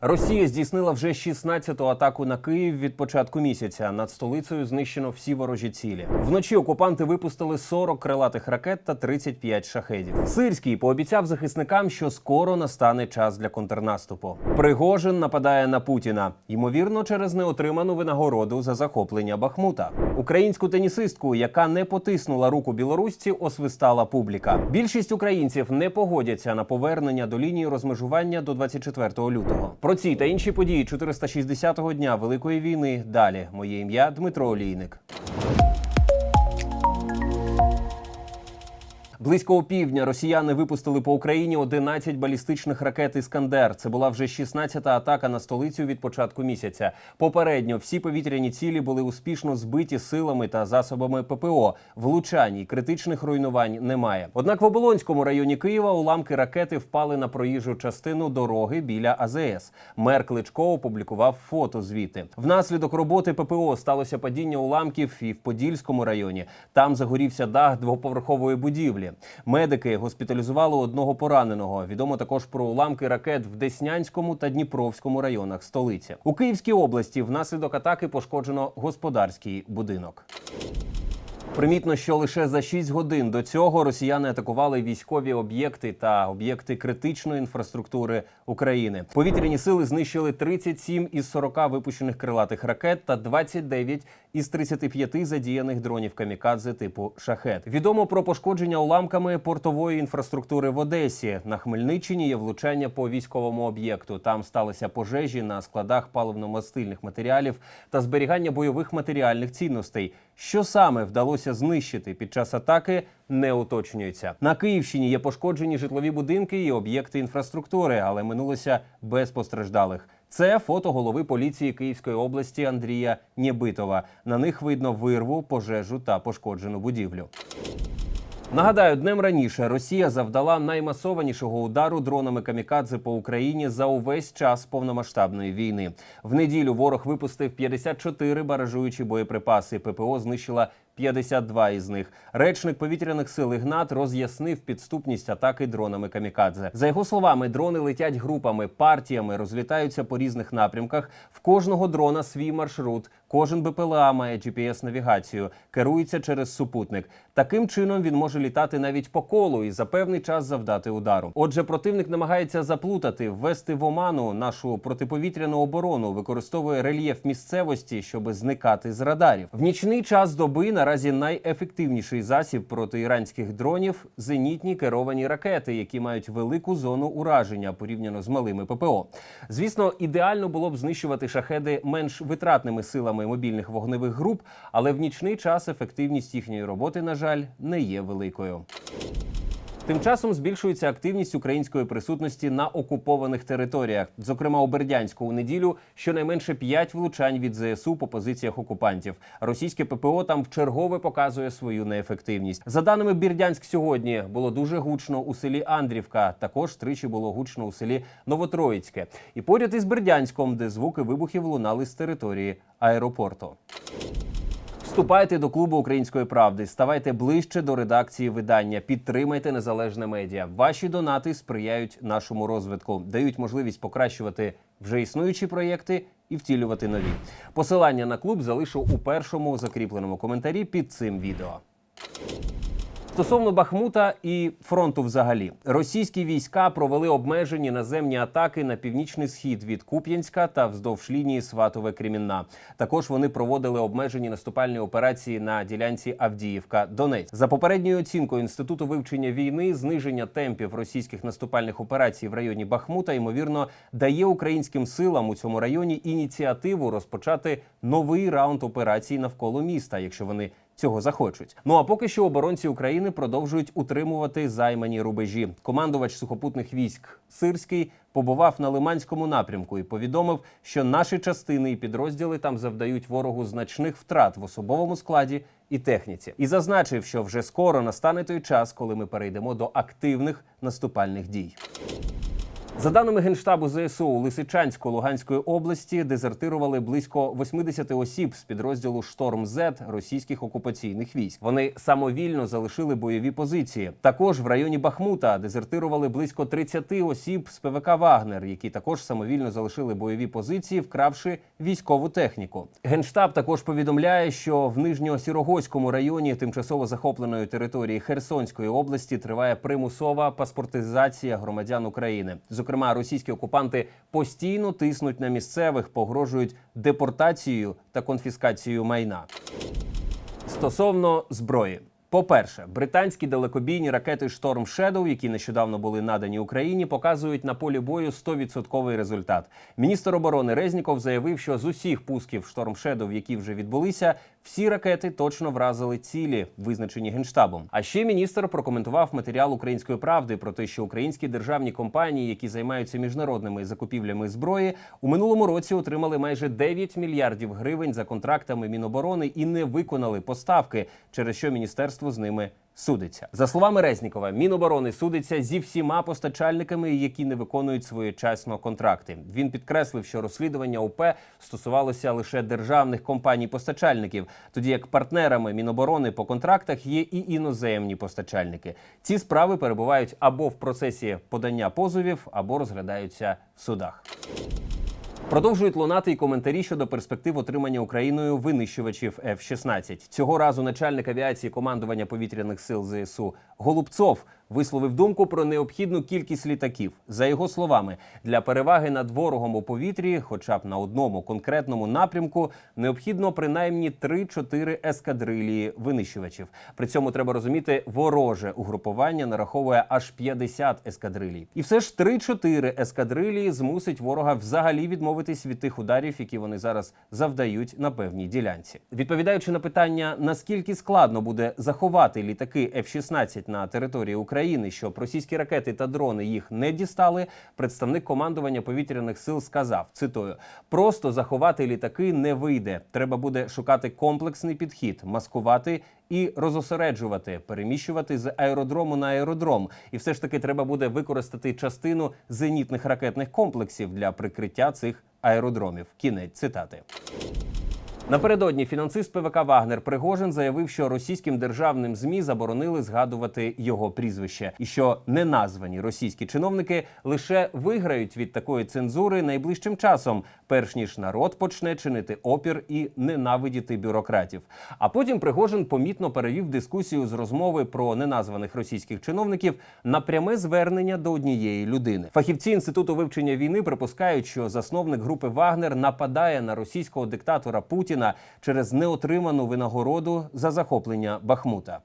Росія здійснила вже 16-ту атаку на Київ від початку місяця. Над столицею знищено всі ворожі цілі. Вночі окупанти випустили 40 крилатих ракет та 35 шахедів. Сирський пообіцяв захисникам, що скоро настане час для контрнаступу. Пригожин нападає на Путіна, ймовірно, через неотриману винагороду за захоплення Бахмута. Українську тенісистку, яка не потиснула руку білорусці, освистала публіка. Більшість українців не погодяться на повернення до лінії розмежування до 24 лютого. Про ці та інші події 460-го дня Великої війни. Далі моє ім'я Дмитро Олійник. Близько опівдня росіяни випустили по Україні 11 балістичних ракет Іскандер. Це була вже 16-та атака на столицю від початку місяця. Попередньо всі повітряні цілі були успішно збиті силами та засобами ППО. Влучань і критичних руйнувань немає. Однак в Оболонському районі Києва уламки ракети впали на проїжджу частину дороги біля АЗС. Мер Кличко опублікував фото звідти. Внаслідок роботи ППО сталося падіння уламків і в Подільському районі. Там загорівся дах двоповерхової будівлі. Медики госпіталізували одного пораненого. Відомо також про уламки ракет в Деснянському та Дніпровському районах столиці. У Київській області внаслідок атаки пошкоджено господарський будинок. Примітно, що лише за 6 годин до цього росіяни атакували військові об'єкти та об'єкти критичної інфраструктури України. Повітряні сили знищили 37 із 40 випущених крилатих ракет та 29 із 35 задіяних дронів камікадзе типу шахет. Відомо про пошкодження уламками портової інфраструктури в Одесі. На Хмельниччині є влучання по військовому об'єкту. Там сталися пожежі на складах паливно-мастильних матеріалів та зберігання бойових матеріальних цінностей. Що саме вдалося знищити під час атаки, не уточнюється. На Київщині є пошкоджені житлові будинки і об'єкти інфраструктури, але минулося без постраждалих. Це фото голови поліції Київської області Андрія Нєбитова. На них видно вирву, пожежу та пошкоджену будівлю. Нагадаю, днем раніше Росія завдала наймасованішого удару дронами камікадзе по Україні за увесь час повномасштабної війни. В неділю ворог випустив 54 баражуючі боєприпаси. ППО знищила 52 із них. Речник повітряних сил Ігнат роз'яснив підступність атаки дронами камікадзе. За його словами, дрони летять групами, партіями, розлітаються по різних напрямках. В кожного дрона свій маршрут. Кожен БПЛА має GPS-навігацію, керується через супутник. Таким чином він може літати навіть по колу і за певний час завдати удару. Отже, противник намагається заплутати, ввести в оману нашу протиповітряну оборону, використовує рельєф місцевості, щоб зникати з радарів. В нічний час доби наразі найефективніший засіб проти іранських дронів зенітні керовані ракети, які мають велику зону ураження порівняно з малими ППО. Звісно, ідеально було б знищувати шахеди менш витратними силами мобільних вогневих груп, але в нічний час ефективність їхньої роботи, на жаль, не є великою. Тим часом збільшується активність української присутності на окупованих територіях. Зокрема, у Бердянську у неділю щонайменше 5 влучань від ЗСУ по позиціях окупантів. Російське ППО там вчергове показує свою неефективність. За даними Бердянськ сьогодні було дуже гучно у селі Андрівка. Також тричі було гучно у селі Новотроїцьке. І поряд із Бердянськом, де звуки вибухів лунали з території аеропорту. Вступайте до клубу української правди, ставайте ближче до редакції видання, підтримайте незалежне медіа. Ваші донати сприяють нашому розвитку, дають можливість покращувати вже існуючі проєкти і втілювати нові. Посилання на клуб залишу у першому закріпленому коментарі під цим відео. Стосовно Бахмута і фронту, взагалі, російські війська провели обмежені наземні атаки на північний схід від Куп'янська та вздовж лінії Сватове Кремінна. Також вони проводили обмежені наступальні операції на ділянці Авдіївка Донець. За попередньою оцінкою інституту вивчення війни, зниження темпів російських наступальних операцій в районі Бахмута ймовірно дає українським силам у цьому районі ініціативу розпочати новий раунд операцій навколо міста, якщо вони цього захочуть. Ну а поки що оборонці України продовжують утримувати займані рубежі. Командувач сухопутних військ Сирський побував на Лиманському напрямку і повідомив, що наші частини і підрозділи там завдають ворогу значних втрат в особовому складі і техніці. І зазначив, що вже скоро настане той час, коли ми перейдемо до активних наступальних дій. За даними генштабу ЗСУ, у Лисичанську Луганської області дезертирували близько 80 осіб з підрозділу Шторм З російських окупаційних військ. Вони самовільно залишили бойові позиції. Також в районі Бахмута дезертирували близько 30 осіб з ПВК Вагнер, які також самовільно залишили бойові позиції, вкравши військову техніку. Генштаб також повідомляє, що в Нижньосірогоському районі тимчасово захопленої території Херсонської області триває примусова паспортизація громадян України. Зокрема, російські окупанти постійно тиснуть на місцевих, погрожують депортацією та конфіскацією майна. Стосовно зброї. По-перше, британські далекобійні ракети Шторм Shadow, які нещодавно були надані Україні, показують на полі бою 100% результат. Міністр оборони Резніков заявив, що з усіх пусків Шторм Shadow, які вже відбулися, всі ракети точно вразили цілі, визначені генштабом. А ще міністр прокоментував матеріал української правди про те, що українські державні компанії, які займаються міжнародними закупівлями зброї, у минулому році отримали майже 9 мільярдів гривень за контрактами Міноборони і не виконали поставки, через що міністерство з ними судиться. За словами Резнікова, Міноборони судиться зі всіма постачальниками, які не виконують своєчасно контракти. Він підкреслив, що розслідування УП стосувалося лише державних компаній-постачальників, тоді як партнерами Міноборони по контрактах є і іноземні постачальники. Ці справи перебувають або в процесі подання позовів, або розглядаються в судах. Продовжують лунати й коментарі щодо перспектив отримання Україною винищувачів F-16. Цього разу начальник авіації командування повітряних сил ЗСУ Голубцов висловив думку про необхідну кількість літаків. За його словами, для переваги над ворогом у повітрі, хоча б на одному конкретному напрямку, необхідно принаймні 3-4 ескадрилії винищувачів. При цьому треба розуміти, вороже угрупування нараховує аж 50 ескадрилій. І все ж 3-4 ескадрилії змусить ворога взагалі відмовитись від тих ударів, які вони зараз завдають на певній ділянці. Відповідаючи на питання, наскільки складно буде заховати літаки F-16 на території України, щоб російські ракети та дрони їх не дістали, представник командування повітряних сил сказав: цитую: просто заховати літаки не вийде. Треба буде шукати комплексний підхід, маскувати і розосереджувати, переміщувати з аеродрому на аеродром. І все ж таки треба буде використати частину зенітних ракетних комплексів для прикриття цих аеродромів. Кінець цитати. Напередодні фінансист ПВК Вагнер Пригожин заявив, що російським державним змі заборонили згадувати його прізвище, і що неназвані російські чиновники лише виграють від такої цензури найближчим часом, перш ніж народ почне чинити опір і ненавидіти бюрократів. А потім Пригожин помітно перевів дискусію з розмови про неназваних російських чиновників на пряме звернення до однієї людини. Фахівці інституту вивчення війни припускають, що засновник групи Вагнер нападає на російського диктатора Путіна через неотриману винагороду за захоплення Бахмута.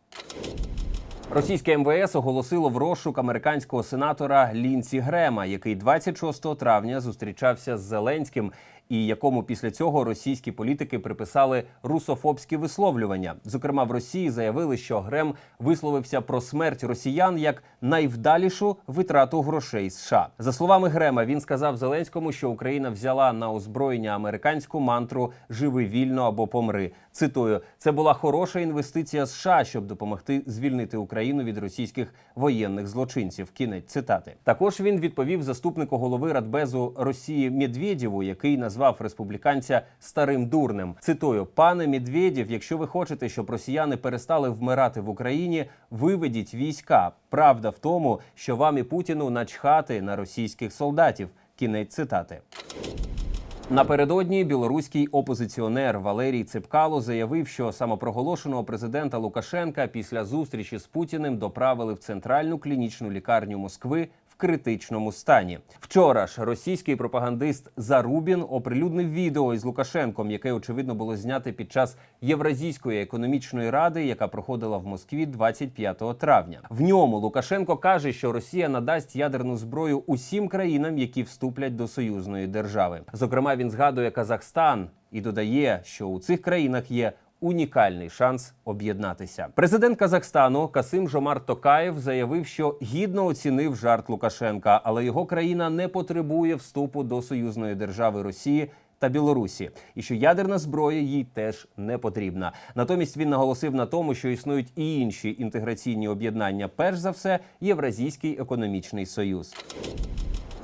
Російське МВС оголосило в розшук американського сенатора Лінсі Грема, який 26 травня зустрічався з Зеленським, і якому після цього російські політики приписали русофобські висловлювання. Зокрема, в Росії заявили, що Грем висловився про смерть росіян як найвдалішу витрату грошей США. За словами Грема, він сказав Зеленському, що Україна взяла на озброєння американську мантру Живи вільно або помри. Цитую, це була хороша інвестиція США, щоб допомогти звільнити Україну від російських воєнних злочинців. Кінець цитати. Також він відповів заступнику голови Радбезу Росії Медведєву, який назвав республіканця старим дурнем. Цитую, пане Медведєв, якщо ви хочете, щоб росіяни перестали вмирати в Україні, виведіть війська. Правда в тому, що вам і Путіну начхати на російських солдатів. Кінець цитати. Напередодні білоруський опозиціонер Валерій Цепкало заявив, що самопроголошеного президента Лукашенка після зустрічі з Путіним доправили в центральну клінічну лікарню Москви критичному стані. Вчора ж російський пропагандист Зарубін оприлюднив відео із Лукашенком, яке очевидно було знято під час Євразійської економічної ради, яка проходила в Москві 25 травня. В ньому Лукашенко каже, що Росія надасть ядерну зброю усім країнам, які вступлять до союзної держави. Зокрема, він згадує Казахстан і додає, що у цих країнах є унікальний шанс об'єднатися. Президент Казахстану Касим Жомар Токаєв заявив, що гідно оцінив жарт Лукашенка, але його країна не потребує вступу до союзної держави Росії. Та Білорусі, і що ядерна зброя їй теж не потрібна. Натомість він наголосив на тому, що існують і інші інтеграційні об'єднання. Перш за все, Євразійський економічний союз.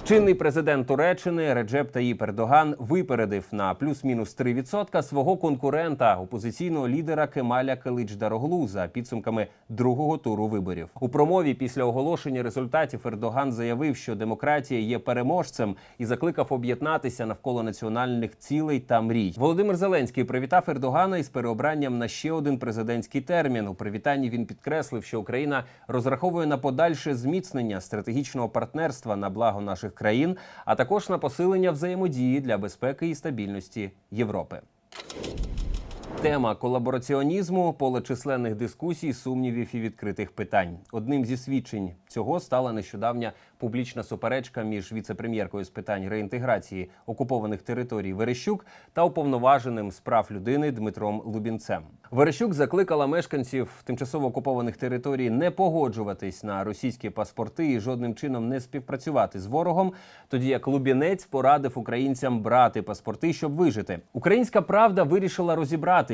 Чинний президент Туреччини Реджеп Таїп Ердоган випередив на плюс-мінус 3% свого конкурента опозиційного лідера Кемаля Килич-Дароглу за підсумками другого туру виборів. У промові після оголошення результатів Ердоган заявив, що демократія є переможцем і закликав об'єднатися навколо національних цілей та мрій. Володимир Зеленський привітав Ердогана із переобранням на ще один президентський термін. У привітанні він підкреслив, що Україна розраховує на подальше зміцнення стратегічного партнерства на благо наших країн, а також на посилення взаємодії для безпеки і стабільності Європи. Тема колабораціонізму, поле численних дискусій, сумнівів і відкритих питань. Одним зі свідчень цього стала нещодавня публічна суперечка між віце-прем'єркою з питань реінтеграції окупованих територій Верещук та уповноваженим з прав людини Дмитром Лубінцем. Верещук закликала мешканців тимчасово окупованих територій не погоджуватись на російські паспорти і жодним чином не співпрацювати з ворогом. Тоді як Лубінець порадив українцям брати паспорти, щоб вижити. Українська правда вирішила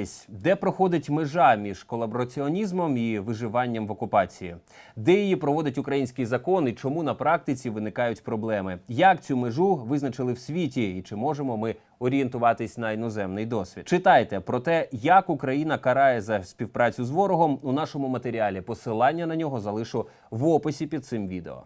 розібратись, де проходить межа між колабораціонізмом і виживанням в окупації, де її проводить український закон і чому на практиці виникають проблеми. Як цю межу визначили в світі, і чи можемо ми орієнтуватись на іноземний досвід? Читайте про те, як Україна карає за співпрацю з ворогом у нашому матеріалі. Посилання на нього залишу в описі під цим відео.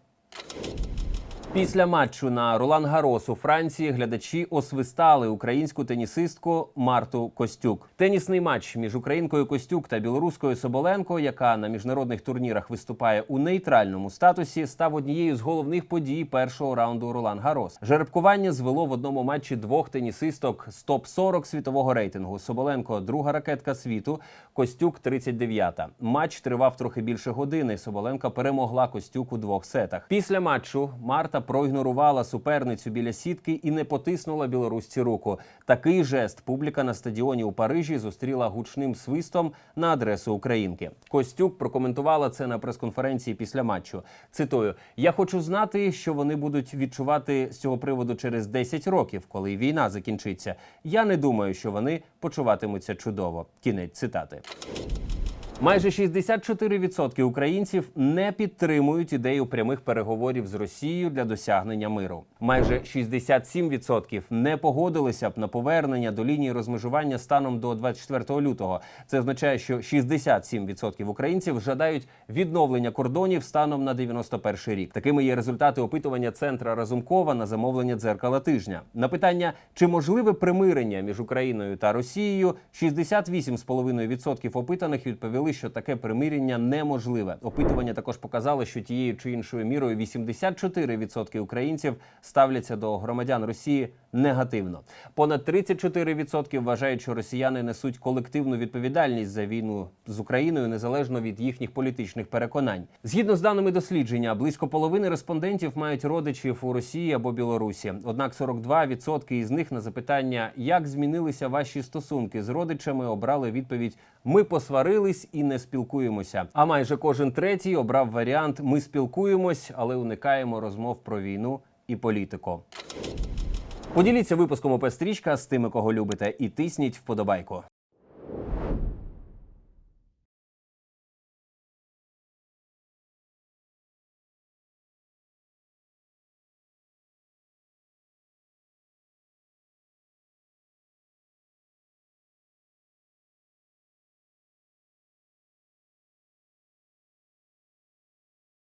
Після матчу на Ролан Гарос у Франції глядачі освистали українську тенісистку Марту Костюк. Тенісний матч між українкою Костюк та білоруською Соболенко, яка на міжнародних турнірах виступає у нейтральному статусі, став однією з головних подій першого раунду Ролан Гарос. Жеребкування звело в одному матчі двох тенісисток з топ 40 світового рейтингу. Соболенко друга ракетка світу, Костюк 39-та. Матч тривав трохи більше години. Соболенко перемогла Костюк у двох сетах. Після матчу Марта проігнорувала суперницю біля сітки і не потиснула білорусці руку. Такий жест публіка на стадіоні у Парижі зустріла гучним свистом на адресу українки. Костюк прокоментувала це на прес-конференції після матчу. Цитую: Я хочу знати, що вони будуть відчувати з цього приводу через 10 років, коли війна закінчиться. Я не думаю, що вони почуватимуться чудово. Кінець цитати. Майже 64% українців не підтримують ідею прямих переговорів з Росією для досягнення миру. Майже 67% не погодилися б на повернення до лінії розмежування станом до 24 лютого. Це означає, що 67% українців жадають відновлення кордонів станом на 91 рік. Такими є результати опитування центра Разумкова на замовлення дзеркала тижня. На питання, чи можливе примирення між Україною та Росією, 68,5% опитаних відповіли, що таке примирення неможливе. Опитування також показало, що тією чи іншою мірою 84% українців ставляться до громадян Росії негативно. Понад 34% вважають, що росіяни несуть колективну відповідальність за війну з Україною незалежно від їхніх політичних переконань. Згідно з даними дослідження, близько половини респондентів мають родичів у Росії або Білорусі. Однак 42% із них на запитання, як змінилися ваші стосунки з родичами, обрали відповідь: Ми посварились і не спілкуємося. А майже кожен третій обрав варіант Ми спілкуємось, але уникаємо розмов про війну і політику. Поділіться випуском ОП Стрічка з тими, кого любите, і тисніть вподобайку.